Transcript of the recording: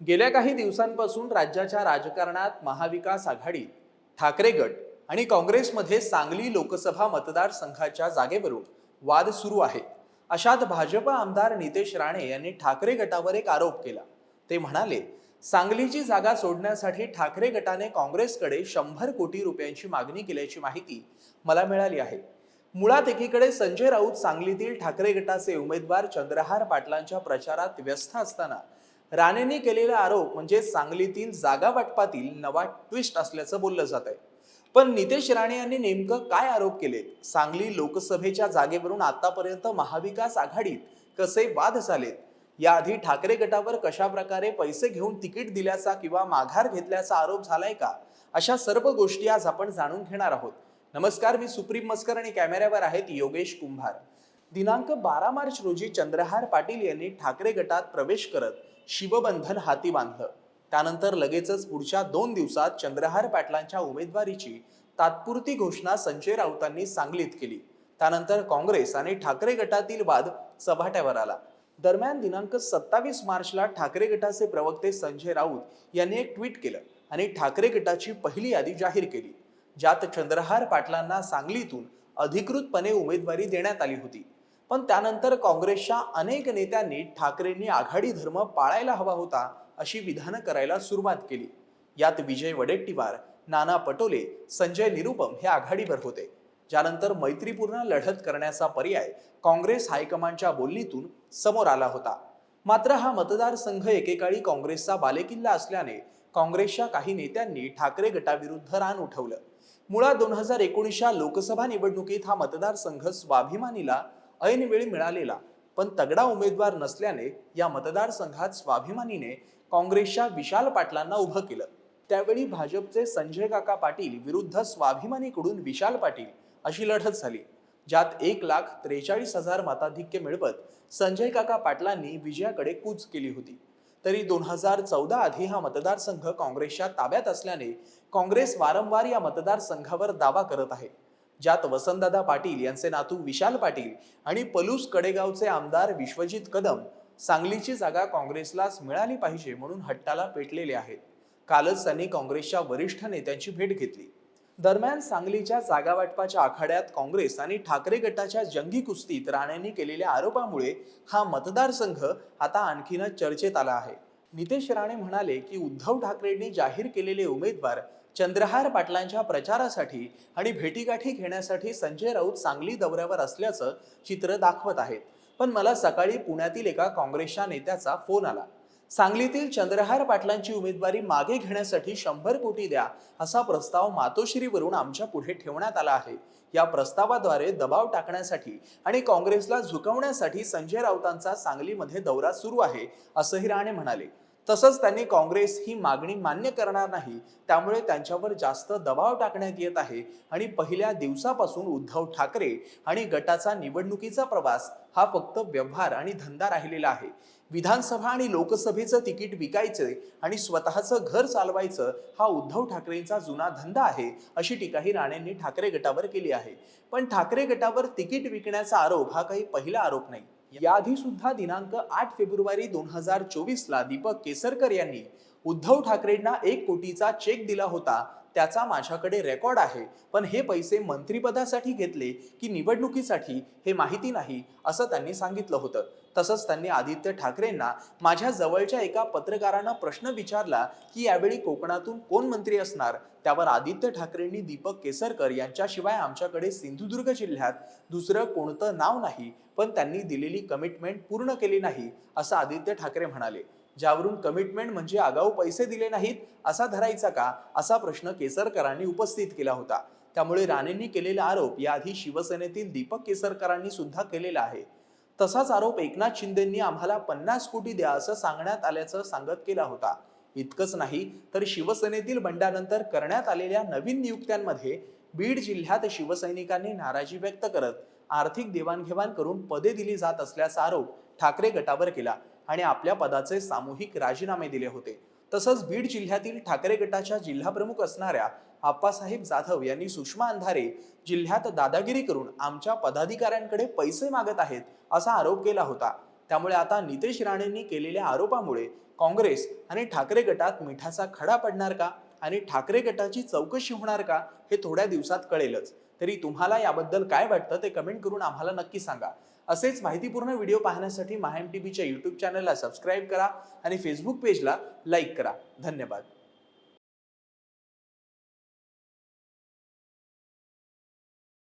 गेल्या काही दिवसांपासून राज्याच्या राजकारणात महाविकास आघाडी ठाकरे गट आणि काँग्रेसमध्ये सांगली लोकसभा मतदारसंघाच्या जागेवरून वाद सुरू आहे. अशात भाजप आमदार नितेश राणे यांनी ठाकरे गटावर एक आरोप केला. ते म्हणाले सांगलीची जागा सोडण्यासाठी ठाकरे गटाने काँग्रेसकडे शंभर कोटी रुपयांची मागणी केल्याची माहिती मला मिळाली आहे. मुळात एकीकडे संजय राऊत सांगलीतील ठाकरे गटाचे उमेदवार चंद्रहार पाटलांच्या प्रचारात व्यस्त असताना राणेंनी केलेला आरोप म्हणजे सांगलीतील जागा वाटपातील नवा ट्विस्ट असल्याचं बोललं जात आहे. पण नितेश राणे यांनी नेमकं काय आरोप केलेत? सांगली लोकसभेच्या जागेवरून आतापर्यंत महाविकास आघाडीत कसे वाद झालेत? याआधी ठाकरे गटावर कशा प्रकारे पैसे घेऊन तिकीट दिल्याचा किंवा माघार घेतल्याचा आरोप झालाय का? अशा सर्व गोष्टी आज आपण जाणून घेणार आहोत. नमस्कार मी सुप्रीम मस्कर आणि कॅमेऱ्यावर आहेत योगेश कुंभार. दिनांक बारा मार्च रोजी चंद्रहार पाटील यांनी ठाकरे गटात प्रवेश करत शिवबंधन हाती बांधलं. त्यानंतर लगेचच पुढच्या दोन दिवसात चंद्रहार पाटलांच्या उमेदवारीची तात्पुरती घोषणा संजय राऊतांनी सांगलीत केली. त्यानंतर काँग्रेस आणि ठाकरे गटातील वाद चव्हाट्यावर आला. दरम्यान दिनांक सत्तावीस मार्चला ठाकरे गटाचे प्रवक्ते संजय राऊत यांनी एक ट्विट केलं आणि ठाकरे गटाची पहिली यादी जाहीर केली ज्यात चंद्रहार पाटलांना सांगलीतून अधिकृतपणे उमेदवारी देण्यात आली होती. पण त्यानंतर काँग्रेसच्या अनेक नेत्यांनी ठाकरेंनी आघाडी धर्म पाळायला हवा होता अशी विधानं करायला सुरुवात केली. यात विजय वडेट्टीवार नाना पटोले संजय निरुपम हे आघाडीवर होते. ज्यानंतर मैत्रीपूर्ण लढत करण्याचा पर्याय काँग्रेस हायकमांडच्या बोलणीतून समोर आला होता. मात्र हा मतदारसंघ एकेकाळी काँग्रेसचा बालेकिल्ला असल्याने काँग्रेसच्या काही नेत्यांनी ठाकरे गटाविरुद्ध रान उठवलं. मुळात दोन हजार एकोणीसच्या लोकसभा निवडणुकीत हा मतदारसंघ स्वाभिमानीला ऐनवेळी मिळालेला. पण तगडा उमेदवार नसल्याने या मतदारसंघात स्वाभिमानीने काँग्रेसच्या विशाल पाटलांना उभं केलं. त्यावेळी भाजपचे संजय काका पाटील विरुद्ध स्वाभिमानीकडून विशाल पाटील अशी लढत झाली. ज्यात एक लाख त्रेचाळीस हजार मताधिक्य मिळवत संजय काका पाटलांनी विजयाकडे कूच केली होती. तरी दोन हजार चौदा आधी हा मतदारसंघ काँग्रेसच्या ताब्यात असल्याने काँग्रेस वारंवार या मतदारसंघावर दावा करत आहे. ज्यात वसंतदादा पाटील यांचे नातू विशाल पाटील आणि पलूस कडेगावचे आमदार विश्वजित कदम सांगलीची जागा काँग्रेसलाच मिळाली पाहिजे म्हणून हट्टाला पेटलेले आहेत. कालच त्यांनी काँग्रेसच्या वरिष्ठ नेत्यांची भेट घेतली. दरम्यान सांगलीच्या जागा वाटपाच्या आखाड्यात काँग्रेस आणि ठाकरे गटाच्या जंगी कुस्तीत राणेंनी केलेल्या आरोपामुळे हा मतदारसंघ आता आणखीनच चर्चेत आला आहे. नितेश राणे म्हणाले की उद्धव ठाकरेंनी जाहीर केलेले उमेदवार चंद्रहार पाटलांच्या प्रचारासाठी आणि भेटीगाठी घेण्यासाठी संजय राऊत सांगली दौऱ्यावर असल्याचं चित्र दाखवत आहेत. पण मला सकाळी पुण्यातील एका काँग्रेसच्या नेत्याचा फोन आला. सांगलीतील चंद्रहार पाटलांची उमेदवारी मागे घेण्यासाठी शंभर कोटी द्या असा प्रस्ताव मातोश्रीवरून आमच्या पुढे ठेवण्यात आला आहे. या प्रस्तावाद्वारे दबाव टाकण्यासाठी आणि काँग्रेसला झुकवण्यासाठी संजय राऊतांचा सांगलीमध्ये दौरा सुरू आहे असंही राणे म्हणाले. तसंच त्यांनी काँग्रेस ही मागणी मान्य करणार नाही त्यामुळे त्यांच्यावर जास्त दबाव टाकण्यात येत आहे. आणि पहिल्या दिवसापासून उद्धव ठाकरे आणि गटाचा निवडणुकीचा प्रवास हा फक्त व्यवहार आणि धंदा राहिलेला आहे. विधानसभा आणि लोकसभेचं तिकीट विकायचं आणि स्वतःचं घर चालवायचं हा उद्धव ठाकरेंचा जुना धंदा आहे अशी टीकाही राणेंनी ठाकरे गटावर केली आहे. पण ठाकरे गटावर तिकीट विकण्याचा आरोप हा काही पहिला आरोप नाही. याआधी सुद्धा दिनांक आठ फेब्रुवारी दोन हजार चोवीसला दीपक केसरकर यांनी उद्धव ठाकरेंना एक कोटीचा चेक दिला होता. त्याचा माझ्याकडे रेकॉर्ड आहे. पण हे पैसे मंत्रिपदासाठी घेतले की निवडणुकीसाठी हे माहिती नाही असं त्यांनी सांगितलं होतं. तसंच त्यांनी आदित्य ठाकरेंना माझ्या जवळच्या एका पत्रकारानं प्रश्न विचारला की यावेळी कोकणातून कोण मंत्री असणार? त्यावर आदित्य ठाकरेंनी दीपक केसरकर यांच्याशिवाय आमच्याकडे सिंधुदुर्ग जिल्ह्यात दुसरं कोणतं नाव नाही. पण त्यांनी दिलेली कमिटमेंट पूर्ण केली नाही असं आदित्य ठाकरे म्हणाले. ज्यावरून कमिटमेंट म्हणजे आगाऊ पैसे दिले नाहीत असा धरायचा का? असा प्रश्न केसरकरांनी उपस्थित केला होता. त्यामुळे राणेंनी केलेला आरोप याआधी शिवसेनेतील दीपक केसरकरांनी सुद्धा केलेला आहे. तसाच आरोप एकनाथ शिंदेंनी आम्हाला पन्नास कोटी द्या असं सांगण्यात आल्याचं सांगत केला होता. इतकंच नाही तर शिवसेनेतील बंडानंतर करण्यात आलेल्या नवीन नियुक्त्यांमध्ये बीड जिल्ह्यात शिवसैनिकांनी नाराजी व्यक्त करत आर्थिक देवाणघेवाण करून पदे दिली जात असल्याचा आरोप ठाकरे गटावर केला. आणि आपल्या पदाचे सामूहिक राजीनामे दिले होते. तसंच बीड जिल्ह्यातील ठाकरे गटाच्या जिल्हाप्रमुख असणाऱ्या आप्पासाहेब जाधव यांनी सुषमा अंधारे जिल्ह्यात दादागिरी करून आमच्या पदाधिकाऱ्यांकडे पैसे मागत आहेत असा आरोप केला होता. त्यामुळे आता नितेश राणेंनी केलेल्या आरोपामुळे काँग्रेस आणि ठाकरे गटात मिठाचा खडा पडणार का? आणि ठाकरे गटाची चौकशी होणार का? हे थोड्या दिवसात कळेलच. तरी तुम्हाला याबद्दल काय वाटतं ते कमेंट करून आम्हाला नक्की सांगा. असेच माहितीपूर्ण व्हिडिओ पाहण्यासाठी माहेम टीव्हीच्या यूट्यूब चॅनलला सबस्क्राईब करा आणि फेसबुक पेजला लाईक करा. धन्यवाद.